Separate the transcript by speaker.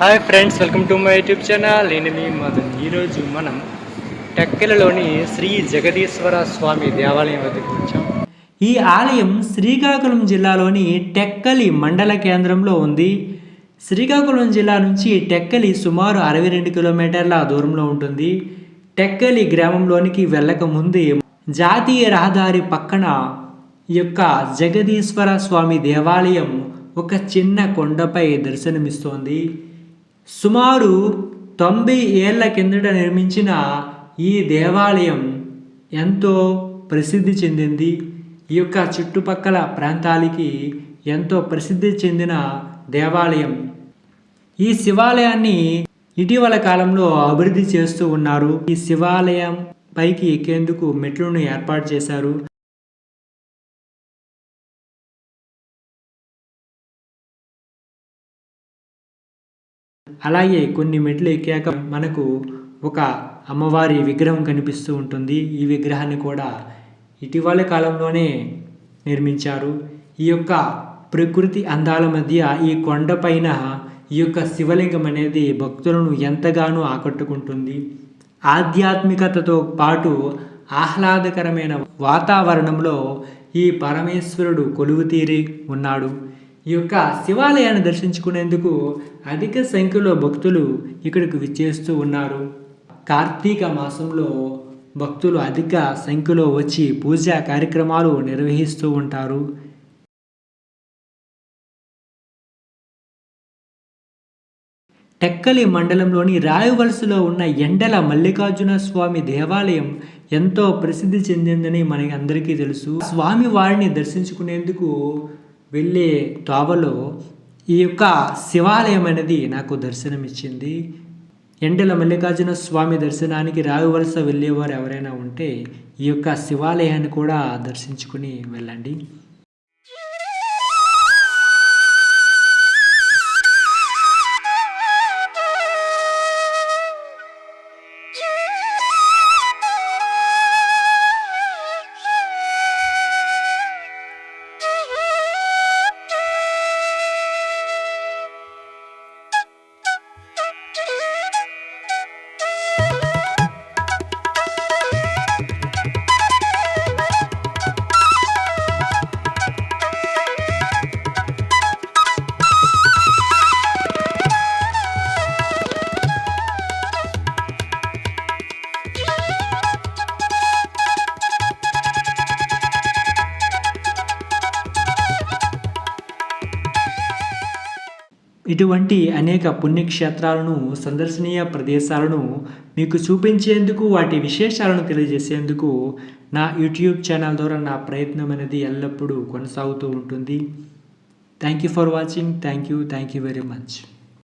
Speaker 1: Hi friends welcome to my YouTube channel. నేను మీ మదన్ ఈరోజు మనం టెక్కలలోని శ్రీ జగదీశ్వర స్వామి దేవాలయం వద్దకు వచ్చాం.
Speaker 2: ఈ ఆలయం శ్రీకాకుళం జిల్లాలోని టెక్కలి మండల కేంద్రంలో ఉంది. శ్రీకాకుళం జిల్లా నుంచి టెక్కలి సుమారు అరవై రెండు కిలోమీటర్ల దూరంలో ఉంటుంది. టెక్కలి గ్రామంలోనికి వెళ్ళకముందే జాతీయ రహదారి పక్కన యొక్క జగదీశ్వర స్వామి దేవాలయం ఒక చిన్న కొండపై దర్శనమిస్తోంది. సుమారు తొంభై ఏళ్ళ కిందట నిర్మించిన ఈ దేవాలయం ఎంతో ప్రసిద్ధి చెందింది. ఈ యొక్క చుట్టుపక్కల ప్రాంతాలకి ఎంతో ప్రసిద్ధి చెందిన దేవాలయం. ఈ శివాలయాన్ని ఇటీవల కాలంలో అభివృద్ధి చేస్తూ ఉన్నారు. ఈ శివాలయం పైకి ఎక్కేందుకు మెట్లను ఏర్పాటు చేశారు. అలాగే కొన్ని మెట్లు ఎక్కాక మనకు ఒక అమ్మవారి విగ్రహం కనిపిస్తూ ఉంటుంది. ఈ విగ్రహాన్ని కూడా ఇటీవల కాలంలోనే నిర్మించారు. ఈ యొక్క ప్రకృతి అందాల మధ్య ఈ కొండపైన ఈ యొక్క శివలింగం అనేది భక్తులను ఎంతగానో ఆకట్టుకుంటుంది. ఆధ్యాత్మికతతో పాటు ఆహ్లాదకరమైన వాతావరణంలో ఈ పరమేశ్వరుడు కొలువుతీరి ఉన్నాడు. ఈ యొక్క శివాలయాన్ని దర్శించుకునేందుకు అధిక సంఖ్యలో భక్తులు ఇక్కడికి విచ్చేస్తూ ఉన్నారు. కార్తీక మాసంలో భక్తులు అధిక సంఖ్యలో వచ్చి పూజా కార్యక్రమాలు నిర్వహిస్తూ ఉంటారు. టెక్కలి మండలంలోని రాయవలసలో ఉన్న ఎండల మల్లికార్జున స్వామి దేవాలయం ఎంతో ప్రసిద్ధి చెందిందని మనకి అందరికీ తెలుసు. స్వామి వారిని దర్శించుకునేందుకు వెళ్ళే తోవలో ఈ యొక్క శివాలయం అనేది నాకు దర్శనమిచ్చింది. ఎండల మల్లికార్జున స్వామి దర్శనానికి రాయవలస వెళ్ళేవారు ఎవరైనా ఉంటే ఈ యొక్క శివాలయాన్ని కూడా దర్శించుకుని వెళ్ళండి. ఇటువంటి అనేక పుణ్యక్షేత్రాలను సందర్శనీయ ప్రదేశాలను మీకు చూపించేందుకు వాటి విశేషాలను తెలియజేసేందుకు నా యూట్యూబ్ ఛానల్ ద్వారా నా ప్రయత్నం అనేది ఎల్లప్పుడూ కొనసాగుతూ ఉంటుంది. Thank you for watching thank you thank you very much